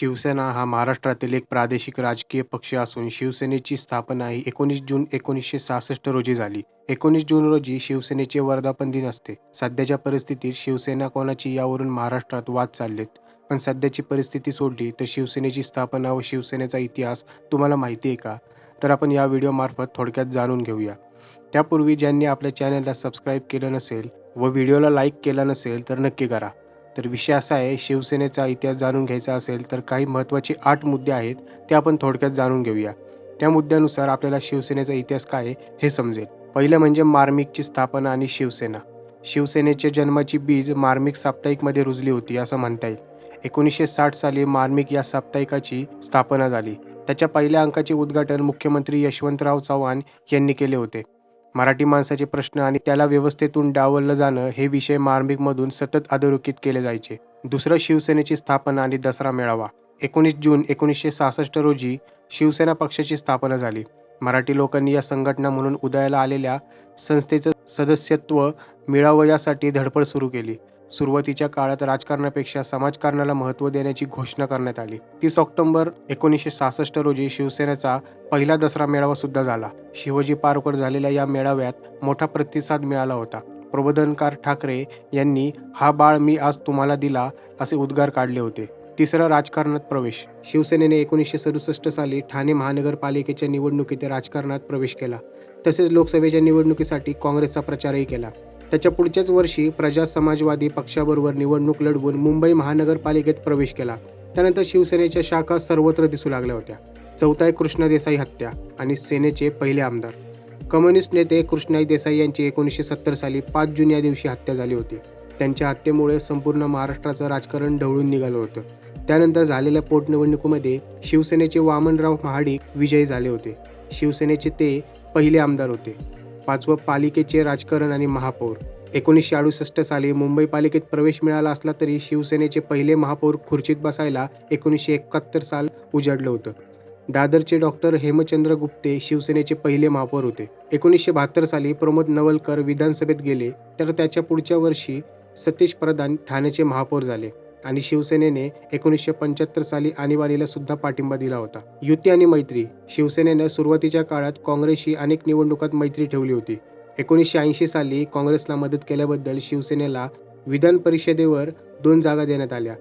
शिवसेना हा महाराष्ट्रातील एक प्रादेशिक राजकीय पक्ष असून शिवसेनेची स्थापना ही एकोणीस जून एकोणीसशे सहासष्ट रोजी झाली. एकोणीस जून रोजी शिवसेनेचे वर्धापन दिन असते. सध्याच्या परिस्थितीत शिवसेना कोणाची यावरून महाराष्ट्रात वाद चाललेत. पण सध्याची परिस्थिती सोडली तर शिवसेनेची स्थापना व शिवसेनेचा इतिहास तुम्हाला माहिती आहे का? तर आपण या व्हिडिओमार्फत थोडक्यात जाणून घेऊया. त्यापूर्वी ज्यांनी आपल्या चॅनलला सबस्क्राईब केलं नसेल व व्हिडिओला लाईक केला नसेल तर नक्की करा. तर विषय असा आहे शिवसेनेचा इतिहास जाणून घ्यायचा असेल तर काही महत्त्वाचे आठ मुद्दे आहेत ते आपण थोडक्यात जाणून घेऊया. त्या मुद्द्यानुसार आपल्याला शिवसेनेचा इतिहास काय आहे हे समजेल. पहिलं म्हणजे मार्मिकची स्थापना आणि शिवसेना. शिवसेनेच्या जन्माची बीज मार्मिक साप्ताहिकमध्ये रुजली होती असं म्हणता येईल. एकोणीसशे साठ साली मार्मिक या साप्ताहिकाची स्थापना झाली. त्याच्या पहिल्या अंकाचे उद्घाटन मुख्यमंत्री यशवंतराव चव्हाण यांनी केले होते. मराठी माणसाचे प्रश्न आणि त्याला व्यवस्थेतून डावललं जाणं हे विषय मार्मिकमधून सतत अधोरेखित केले जायचे. दुसरं शिवसेनेची स्थापना आणि दसरा मेळावा. एकोणीस जून एकोणीसशे सहासष्ट रोजी शिवसेना पक्षाची स्थापना झाली. मराठी लोकांनी या संघटना म्हणून उदयाला आलेल्या संस्थेचं सदस्यत्व मिळावं यासाठी धडपड सुरू केली. सुरुवातीच्या काळात राजकारणापेक्षा समाजकारणाला महत्त्व देण्याची घोषणा करण्यात आली. तीस ऑक्टोबर एकोणीसशे सहासष्ट रोजी शिवसेनेचा पहिला दसरा मेळावा सुद्धा झाला. शिवाजी पार्कवर झालेल्या या मेळाव्यात मोठा प्रतिसाद मिळाला होता. प्रबोधनकार ठाकरे यांनी हा बाळ मी आज तुम्हाला दिला असे उद्गार काढले होते. तिसरं राजकारणात प्रवेश. शिवसेनेने एकोणीसशे सदुसष्ट साली ठाणे महानगरपालिकेच्या निवडणुकीत राजकारणात प्रवेश केला. तसेच लोकसभेच्या निवडणुकीसाठी काँग्रेसचा प्रचारही केला. त्याच्या पुढच्याच वर्षी प्रजा समाजवादी पक्षाबरोबर निवडणूक लढवून मुंबई महानगरपालिकेत प्रवेश केला. त्यानंतर शिवसेनेच्या शाखा सर्वत्र दिसू लागल्या होत्या. चौथा आहे कृष्णा देसाई हत्या आणि सेनेचे पहिले आमदार. कम्युनिस्ट नेते कृष्णाई देसाई यांची एकोणीसशे सत्तर साली पाच जून या दिवशी हत्या झाली होती. त्यांच्या हत्येमुळे संपूर्ण महाराष्ट्राचं राजकारण ढवळून निघालं होतं. त्यानंतर झालेल्या पोटनिवडणुकीमध्ये शिवसेनेचे वामनराव महाडिक विजयी झाले होते. शिवसेनेचे ते पहिले आमदार होते. पाचवं पालिकेचे राजकारण आणि महापौर. एकोणीसशे अडुसष्ट साली मुंबई पालिकेत प्रवेश मिळाला असला तरी शिवसेनेचे पहिले महापौर खुर्चीत बसायला एकोणीसशे एकाहत्तर साल उजाडलं होतं. दादरचे डॉक्टर हेमचंद्र गुप्ते शिवसेनेचे पहिले महापौर होते. एकोणीसशे बहात्तर साली प्रमोद नवलकर विधानसभेत गेले तर त्याच्या पुढच्या वर्षी सतीश प्रधान ठाण्याचे महापौर झाले आणि शिवसेनेने एकोणीसशे पंच्याहत्तर साली आणीबाणीला सुद्धा पाठिंबा दिला होता. युती आणि मैत्री. शिवसेनेनं सुरुवातीच्या काळात काँग्रेसशी अनेक निवडणुकात मैत्री ठेवली होती. एकोणीसशे ऐंशी साली काँग्रेसला मदत केल्याबद्दल शिवसेनेला विधान परिषदेवर दोन जागा देण्यात आल्या.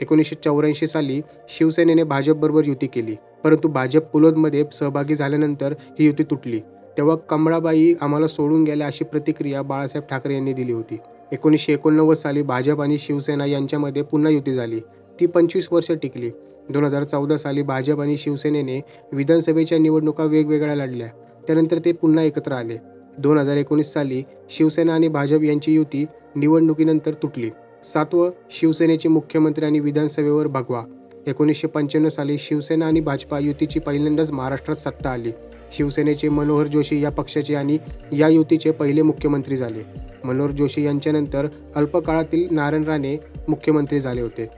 एकोणीसशे चौऱ्याऐंशी साली शिवसेनेने भाजपबरोबर युती केली. परंतु भाजप पुलोदमध्ये सहभागी झाल्यानंतर ही युती तुटली. तेव्हा कमळाबाई आम्हाला सोडून गेल्या अशी प्रतिक्रिया बाळासाहेब ठाकरे यांनी दिली होती. एकोणीसशे एकोणनव्वद साली भाजप आणि शिवसेना यांच्यामध्ये पुन्हा युती झाली. ती पंचवीस वर्ष टिकली. दोन हजार चौदा साली भाजप आणि शिवसेनेने विधानसभेच्या निवडणुका वेगवेगळ्या लढल्या. त्यानंतर ते पुन्हा एकत्र आले. दोन हजार एकोणीस साली शिवसेना आणि भाजप यांची युती निवडणुकीनंतर तुटली. सातवं शिवसेनेचे मुख्यमंत्री आणि विधानसभेवर भगवा. एकोणीसशे पंच्याण्णव साली शिवसेना आणि भाजपा युतीची पहिल्यांदाच महाराष्ट्रात सत्ता आली. शिवसेनेचे मनोहर जोशी या पक्षाचे आणि या युतीचे पहिले मुख्यमंत्री झाले. मनोहर जोशी यांच्यानंतर अल्पकाळातील नारायण राणे मुख्यमंत्री झाले होते.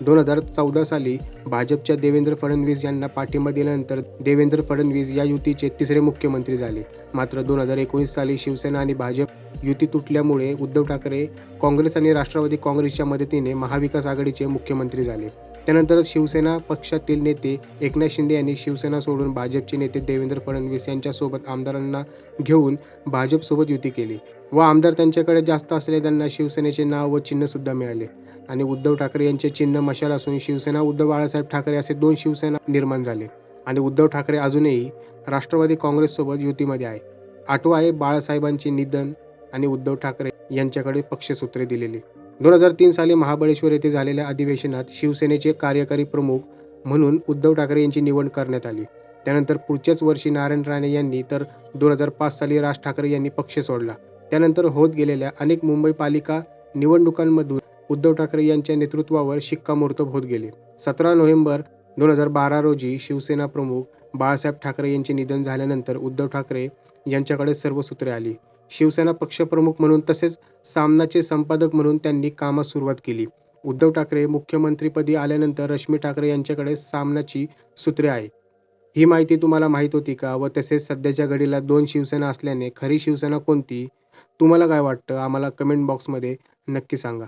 दोन हजार चौदा साली भाजपच्या देवेंद्र फडणवीस यांना पाठिंबा दिल्यानंतर देवेंद्र फडणवीस या युतीचे तिसरे मुख्यमंत्री झाले. मात्र दोन हजार एकोणीस साली शिवसेना आणि भाजप युती तुटल्यामुळे उद्धव ठाकरे काँग्रेस आणि राष्ट्रवादी काँग्रेसच्या मदतीने महाविकास आघाडीचे मुख्यमंत्री झाले. त्यानंतरच शिवसेना पक्षातील नेते एकनाथ शिंदे यांनी शिवसेना सोडून भाजपचे नेते देवेंद्र फडणवीस यांच्यासोबत आमदारांना घेऊन भाजपसोबत युती केली व आमदार त्यांच्याकडे जास्त असले त्यांना शिवसेनेचे नाव व चिन्ह सुद्धा मिळाले आणि उद्धव ठाकरे यांचे चिन्ह मशाल असून शिवसेना उद्धव बाळासाहेब ठाकरे असे दोन शिवसेना निर्माण झाले आणि उद्धव ठाकरे अजूनही राष्ट्रवादी काँग्रेससोबत युतीमध्ये आहे. आठवा आहे बाळासाहेबांचे निधन आणि उद्धव ठाकरे यांच्याकडे पक्षसूत्रे दिलेली. दोन हजार तीन साली महाबळेश्वर येथे झालेल्या अधिवेशनात शिवसेनेचे कार्यकारी प्रमुख म्हणून उद्धव ठाकरे यांची निवड करण्यात आली. त्यानंतर पुढच्याच वर्षी नारायण राणे यांनी तर दोन हजार पाच साली राज ठाकरे यांनी पक्ष सोडला. त्यानंतर होत गेलेल्या अनेक मुंबई पालिका निवडणुकांमधून उद्धव ठाकरे यांच्या नेतृत्वावर शिक्कामोर्तब होत गेले. सतरा नोव्हेंबर दोन हजार बारा रोजी शिवसेना प्रमुख बाळासाहेब ठाकरे यांचे निधन झाल्यानंतर उद्धव ठाकरे यांच्याकडे सर्व सूत्रे आली. शिवसेना पक्षप्रमुख म्हणून तसेच सामनाचे संपादक म्हणून त्यांनी कामास सुरुवात केली. उद्धव ठाकरे मुख्यमंत्रीपदी आल्यानंतर रश्मी ठाकरे यांच्याकडे सामनाची सूत्रे आहे. ही माहिती तुम्हाला माहीत होती का? व तसेच सध्याच्या घडीला दोन शिवसेना असल्याने खरी शिवसेना कोणती? तुम्हाला काय वाटतं? आम्हाला कमेंट बॉक्समध्ये नक्की सांगा.